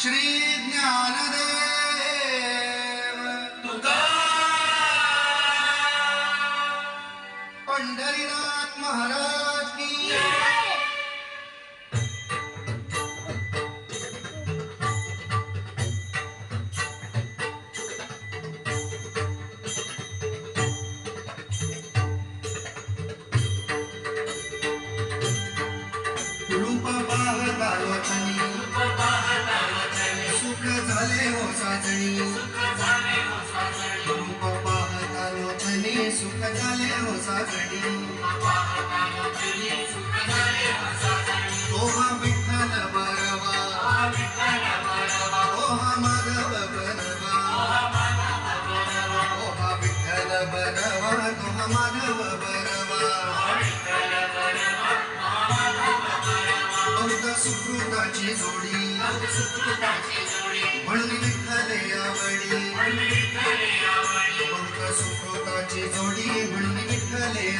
श्री ज्ञानदेव। पंढरीनाथ महाराज। झाले हो रूप पाहता लोचनी सुख झाले हो ओहा विठ्ठल बरवा ओहा माधव बरवा ओहा विठ्ठल बरवा तोहा माधव बरवा बहुधा सुकृताची जोडी. जोड़िए मुंडी बिठा ले